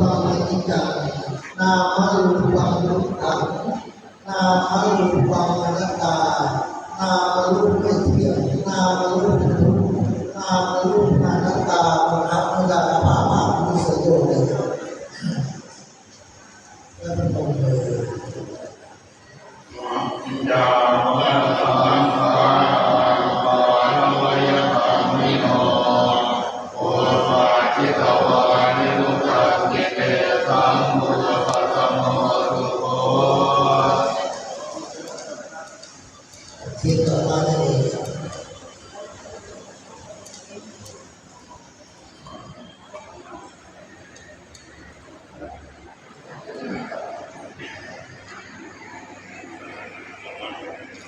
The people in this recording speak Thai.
ตาอิจังนามารูปังลุกังนามารูปังมนตานามารูปไม่เที่ยงนามารูปทุกนามารูปนานาตาปนักมุดาภาภาพุสโยเลยแล้วมันตรงเลย dito para nila. Thank